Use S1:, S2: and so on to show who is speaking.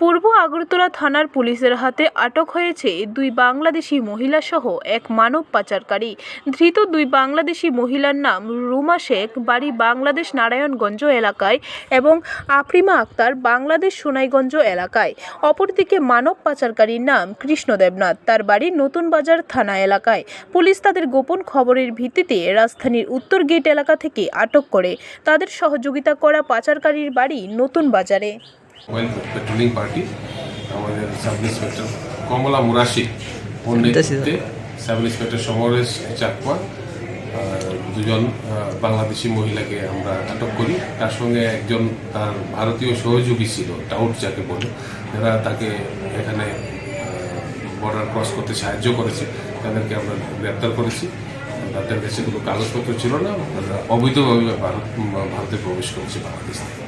S1: পূর্ব আগরতলা থানার পুলিশের হাতে আটক হয়েছে দুই বাংলাদেশি মহিলা সহ এক মানব পাচারকারী। ধৃত দুই বাংলাদেশি মহিলার নাম রুমা শেখ, বাড়ি বাংলাদেশ নারায়ণগঞ্জ এলাকায় এবং আফরিমা আক্তার বাংলাদেশ সোনাইগঞ্জ এলাকায়। অপরদিকে মানব পাচারকারীর নাম কৃষ্ণ দেবনাথ, তার বাড়ি নতুন বাজার থানা এলাকায়। পুলিশ তাদের গোপন খবরের ভিত্তিতে রাজধানীর উত্তর গেট এলাকা থেকে আটক করে। তাদের সহযোগিতা করা পাচারকারীর বাড়ি নতুন বাজারে।
S2: মোবাইল পেট্রোলিং পার্টি আমাদের সাব ইন্সপেক্টর কমলা মুরাশি ওর নেতৃত্বে সাব ইন্সপেক্টর সমরেশ চাকমা দুজন বাংলাদেশি মহিলাকে আমরা আটক করি। তার সঙ্গে একজন তার ভারতীয় সহযোগী ছিল টাউট যাকে বলে যারা তাকে এখানে বর্ডার ক্রস করতে সাহায্য করেছে। তাদেরকে আমরা গ্রেপ্তার করেছি। তাদের কাছে কোনো কাগজপত্র ছিল না। অবৈধভাবে ভারত ভারতে প্রবেশ করেছে বাংলাদেশ থেকে।